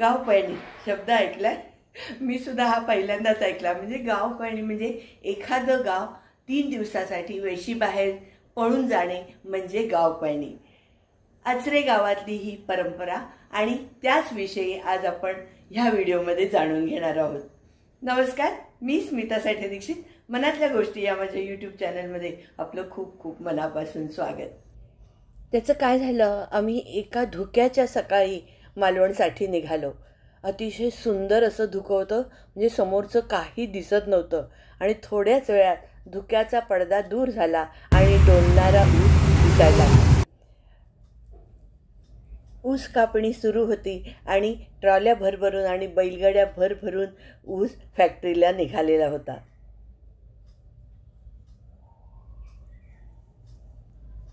गाव पळणी शब्द ऐकलाय? मी सुद्धा हा पहिल्यांदाच ऐकला. म्हणजे गाव पळणी म्हणजे एखादं गाव तीन दिवसासाठी वेशीबाहेर पळून जाणे म्हणजे गाव पळणी. आचरे गावातली ही परंपरा आणि त्याच विषयी आज आपण ह्या व्हिडिओमध्ये जाणून घेणार आहोत. नमस्कार मी स्मिता साठे दीक्षित. मनातल्या गोष्टी या माझ्या यूट्यूब चॅनलमध्ये आपलं खूप खूप मनापासून स्वागत. त्याचं काय झालं? आम्ही एका धुक्याच्या सकाळी मालवणसाठी निघालो. अतिशय सुंदर असं धुकं होतं म्हणजे समोरचं काही दिसत नव्हतं. आणि थोड्याच वेळात धुक्याचा पडदा दूर झाला आणि डोलणारा ऊस दिसायला ऊस कापणी सुरू होती आणि ट्रॉल्या भरभरून आणि बैलगाड्या भरभरून ऊस फॅक्टरीला निघालेला होता.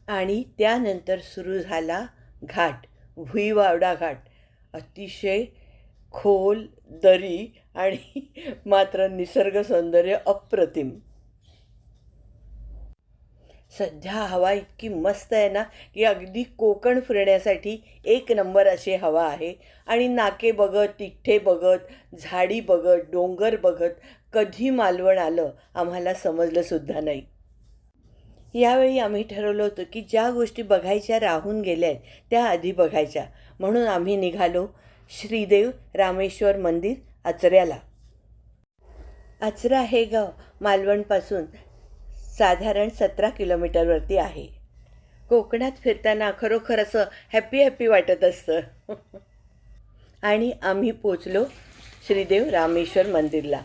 आणि त्यानंतर सुरू झाला घाट भुईवावडा घाट. अतिशय खोल दरी आणि मात्र निसर्ग सौंदर्य अप्रतिम. सध्या हवा इतकी मस्त आहे ना की अगदी कोकण फिरण्यासाठी एक नंबर अशी हवा आहे. आणि नाके बघत तिठ्ठे बघत झाडी बघत डोंगर बघत कधी मालवण आलं आम्हाला समजलंसुद्धा नाही. यावेळी आम्ही ठरवलं होतं की ज्या गोष्टी बघायच्या राहून गेल्या आहेत त्या आधी बघायच्या. म्हणून आम्ही निघालो श्रीदेव रामेश्वर मंदिर आचऱ्याला. आचरा हे गाव मालवणपासून साधारण सतरा किलोमीटरवरती आहे. कोकणात फिरताना खरोखर असं हॅपी हॅपी वाटत असतं. आणि आम्ही पोचलो श्रीदेव रामेश्वर मंदिरला.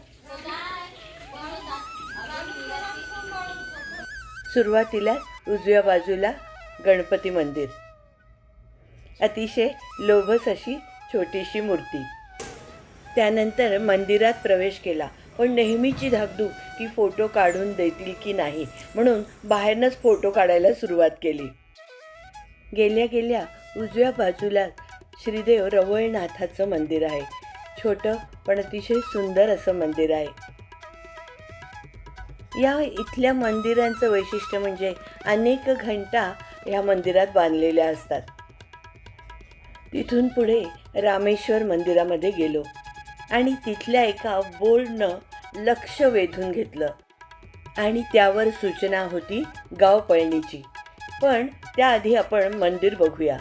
सुरुवातीला उजव्या बाजूला गणपती मंदिर. अतिशय लोभस अशी छोटीशी मूर्ती. त्यानंतर मंदिरात प्रवेश केला. पण नेहमीची धाकधूक की फोटो काढून देतील की नाही म्हणून बाहेरनंच फोटो काढायला सुरुवात केली. गेल्या गेल्या उजव्या बाजूला श्रीदेव रवळनाथाचं मंदिर आहे. छोटं पण अतिशय सुंदर असं मंदिर आहे. या इथल्या मंदिरांचं वैशिष्ट्य म्हणजे अनेक घंटा या मंदिरात बांधलेल्या असतात. तिथून पुढे रामेश्वर मंदिरामध्ये गेलो आणि तिथल्या एका बोर्डनं लक्ष वेधून घेतलं. आणि त्यावर सूचना होती गाव पळणीची. पण त्याआधी आपण मंदिर बघूया.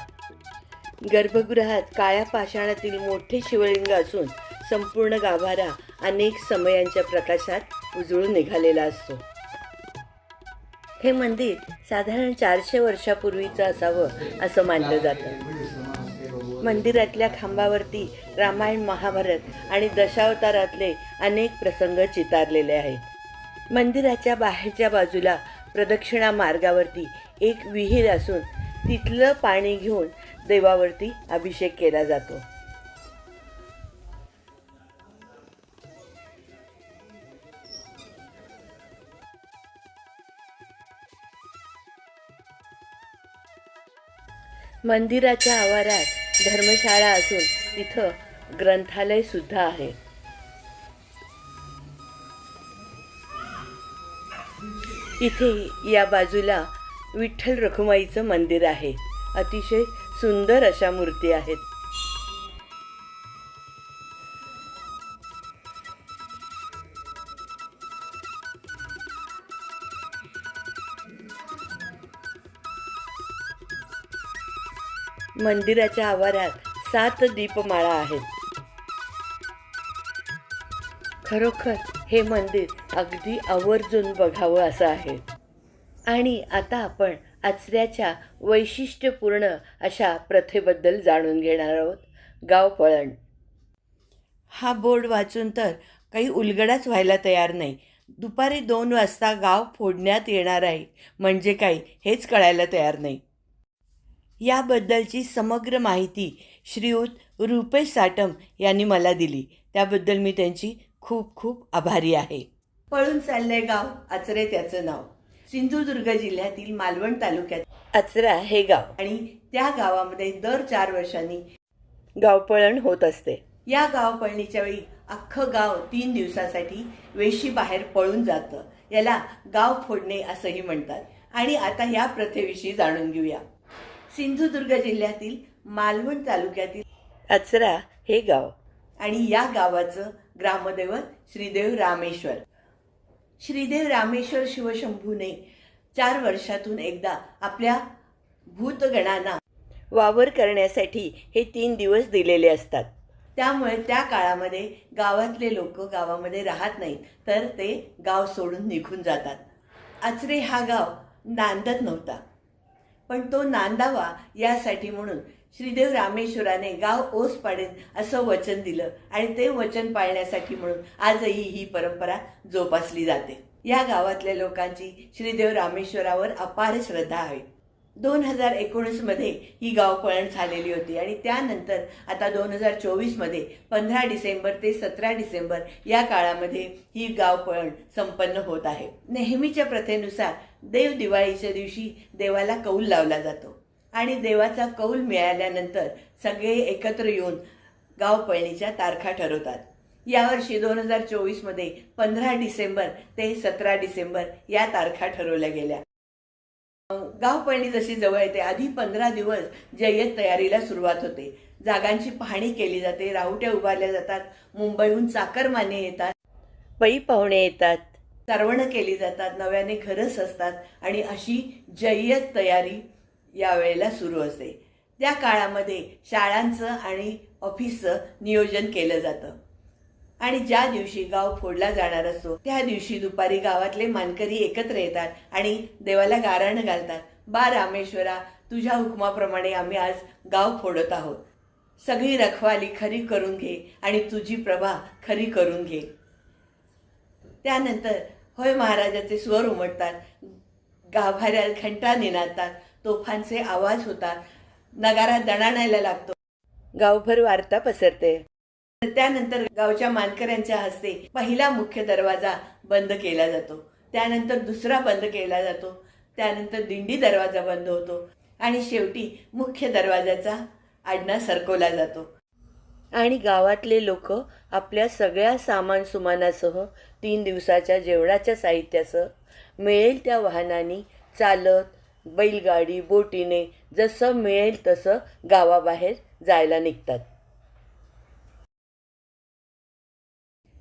गर्भगृहात काळ्या पाषाणातील मोठे शिवलिंग असून संपूर्ण गाभारा अनेक समयांच्या प्रकाशात उजळून निघालेला असतो. हे मंदिर साधारण चारशे वर्षापूर्वीचं असावं असं मानलं जातं. मंदिरातल्या खांबावरती रामायण महाभारत आणि दशावतारातले अनेक प्रसंग चितारलेले आहेत. मंदिराच्या बाहेरच्या बाजूला प्रदक्षिणा मार्गावरती एक विहीर असून तिथलं पाणी घेऊन देवावरती अभिषेक केला जातो. मंदिराच्या आवारात धर्मशाळा असून तिथं ग्रंथालय सुद्धा आहे. इथे या बाजूला विठ्ठल रखुमाईचं मंदिर आहे. अतिशय सुंदर अशा मूर्ती आहेत. मंदिराच्या आवारात सात दीपमाळा आहेत. खरोखर हे मंदिर अगदी आवर्जून बघावं असं आहे. आणि आता आपण आचऱ्याच्या वैशिष्ट्यपूर्ण अशा प्रथेबद्दल जाणून घेणार आहोत. गाव पळण. हा बोर्ड वाचून तर काही उलगडाच व्हायला तयार नाही. दुपारी दोन वाजता गाव फोडण्यात येणार आहे. म्हणजे काय हेच कळायला तयार नाही. याबद्दलची समग्र माहिती श्रीयुत रुपेश साटम यांनी मला दिली. त्याबद्दल मी त्यांची खूप खूप आभारी आहे. पळून चाललंय गाव आचरे त्याचं नाव. सिंधुदुर्ग जिल्ह्यातील मालवण तालुक्यात आचरा हे गाव. आणि त्या गावामध्ये दर चार वर्षांनी गावपळण होत असते. या गावपळणीच्या वेळी अख्खं गाव तीन दिवसासाठी वेशी बाहेर पळून जातं. याला गाव फोडणे असंही म्हणतात. आणि आता या प्रथेविषयी जाणून घेऊया. सिंधुदुर्ग जिल्ह्यातील मालवण तालुक्यातील आचरा हे गाव. आणि या गावाचं ग्रामदैवत श्रीदेव रामेश्वर. श्रीदेव रामेश्वर शिवशंभूने चार वर्षातून एकदा आपल्या भूतगणांना वावर करण्यासाठी हे तीन दिवस दिलेले असतात. त्यामुळे त्या काळामध्ये गावातले लोक गावामध्ये राहत नाहीत तर ते गाव सोडून निघून जातात. आचरे हा गाव नांदत नव्हता. पण तो नांदावा यासाठी म्हणून श्रीदेव रामेश्वराने गाव ओस पाडेन असं वचन दिलं आणि ते वचन पाळण्यासाठी म्हणून आजही ही परंपरा जोपासली जाते. या गावातल्या लोकांची श्रीदेव रामेश्वरावर अपार श्रद्धा आहे. दोन हजार एकोणीसमध्ये ही गावपळण झालेली होती आणि त्यानंतर आता दोन हजार चोवीसमध्ये पंधरा डिसेंबर ते सतरा डिसेंबर या काळामध्ये ही गावपळण संपन्न होत आहे. नेहमीच्या प्रथेनुसार देव दिवाळीच्या दिवशी देवाला कौल लावला जातो आणि देवाचा कौल मिळाल्यानंतर सगळे एकत्र येऊन गावपळणीच्या तारखा ठरवतात. यावर्षी दोन हजार चोवीसमध्ये पंधरा डिसेंबर ते सतरा डिसेंबर या तारखा ठरवल्या गेल्या. गावपळणी जशी जवळ येते आधी पंधरा दिवस जय्यत तयारीला सुरुवात होते. जागांची पाहणी केली जाते राहुट्या उभारल्या जातात मुंबईहून चाकरमाने येतात पै पाहुणे येतात सरवणं केली जातात नव्याने घरं सजतात आणि अशी जय्यत तयारी यावेळेला सुरू असते. त्या काळामध्ये शाळांचं आणि ऑफिसचं नियोजन केलं जातं. आणि ज्या दिवशी गाव फोडला जाणार असतो त्या दिवशी दुपारी गावातले मानकरी एकत्र येतात आणि देवाला गाराणं घालतात. बा रामेश्वरा तुझ्या हुकमाप्रमाणे आम्ही आज गाव फोडत आहोत. सगळी रखवाली खरी करून घे आणि तुझी प्रभा खरी करून घे. त्यानंतर होय महाराजाचे स्वर उमटतात. गाभाऱ्यात घंटा निनादतात. तोफांचे आवाज होतात. नगारा दणाणायला लागतो. गावभर वार्ता पसरते. त्यानंतर गावच्या मानकऱ्यांच्या हस्ते पहिला मुख्य दरवाजा बंद केला जातो. त्यानंतर दुसरा बंद केला जातो. त्यानंतर दिंडी दरवाजा बंद होतो आणि शेवटी मुख्य दरवाजाचा आडना सरकवला जातो. आणि गावातले लोक आपल्या सगळ्या सामान सुमानासह तीन दिवसाच्या जेवणाच्या साहित्यासह मिळेल त्या वाहनांनी चालत बैलगाडी बोटीने जसं मिळेल तसं गावाबाहेर जायला निघतात.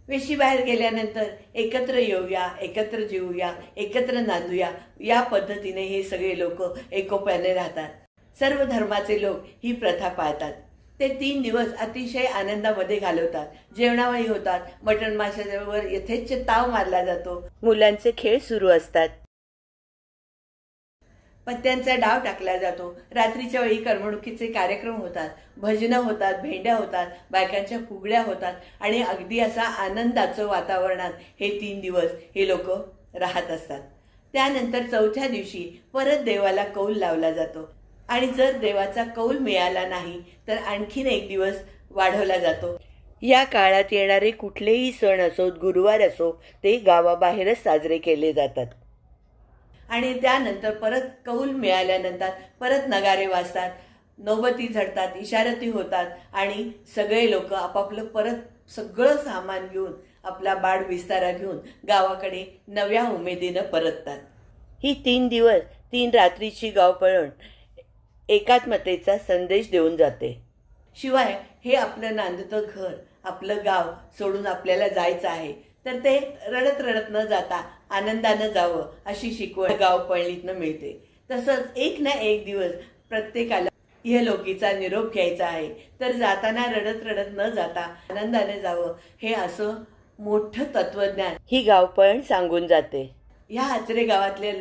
वेशी बाहेर गेल्यानंतर एकत्र येऊया एकत्र जेऊया एकत्र नांदूया या पद्धतीने हे सगळे लोक एकोप्याने राहतात. सर्व धर्माचे लोक ही प्रथा पाळतात. ते तीन दिवस अतिशय आनंदामध्ये घालवतात. जेवणावळी होतात. मटण माशावर यथेच्छ ताव मारला जातो. मुलांचे खेळ सुरू असतात. पत्त्यांचा डाव टाकला जातो. रात्रीच्या वेळी करमणुकीचे कार्यक्रम होतात. भजनं होतात भेंड्या होतात बायकांच्या फुगड्या होतात आणि अगदी असा आनंदाचं वातावरणात हे तीन दिवस हे लोक राहत असतात. त्यानंतर चौथ्या दिवशी परत देवाला कौल लावला जातो. आणि जर देवाचा कौल मिळाला नाही तर आणखीन एक दिवस वाढवला जातो. या काळात येणारे कुठलेही सण असोत गुरुवार असो ते गावाबाहेरच साजरे केले जातात. आणि त्यानंतर परत कौल मिळाल्यानंतर परत नगारे वाजतात नौबती झडतात इशारती होतात आणि सगळे लोक आपापलं परत सगळं सामान घेऊन आपला बाड विस्तारा घेऊन गावाकडे नव्या उमेदीनं परततात. ही तीन दिवस तीन रात्रीची गावपळण एकात्मतेचा संदेश देऊन जाते. शिवाय हे आपलं नांदतं घर आपलं गाव सोडून आपल्याला जायचं आहे. तर ते रडत रडत न जाता आनंदानं जावं अशी शिकवण गाव पळणीतनं मिळते. तसंच एक ना एक दिवस प्रत्येकाला इहलोकीचा निरोप घ्यायचा आहे. तर जाताना रडत रडत न जाता आनंदाने जावं हे असं मोठं तत्वज्ञान ही गावपळण सांगून जाते. ह्या आचरे गावातले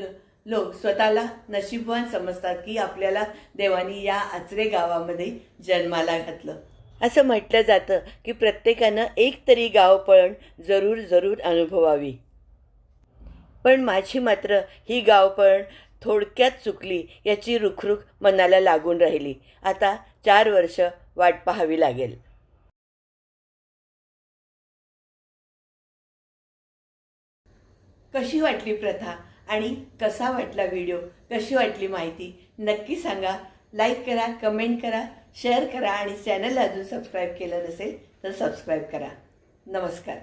लोक स्वतःला नशीबवान समजतात की आपल्याला देवानी या आचरे गावामध्ये जन्माला घातलं. असं म्हटलं जातं की प्रत्येकानं एक तरी गावपळण जरूर जरूर अनुभवावी. पण माझी मात्र ही गावपळण थोडक्यात चुकली याची रुखरुख मनाला लागून राहिली. आता चार वर्ष वाट पाहावी लागेल. कशी वाटली प्रथा आणि कसा वाटला व्हिडिओ? कशी वाटली माहिती? नक्की सांगा. लाईक करा कमेंट करा. शेअर करा आणि चॅनल अजून सबस्क्राईब केलं नसेल तर सबस्क्राईब करा. नमस्कार.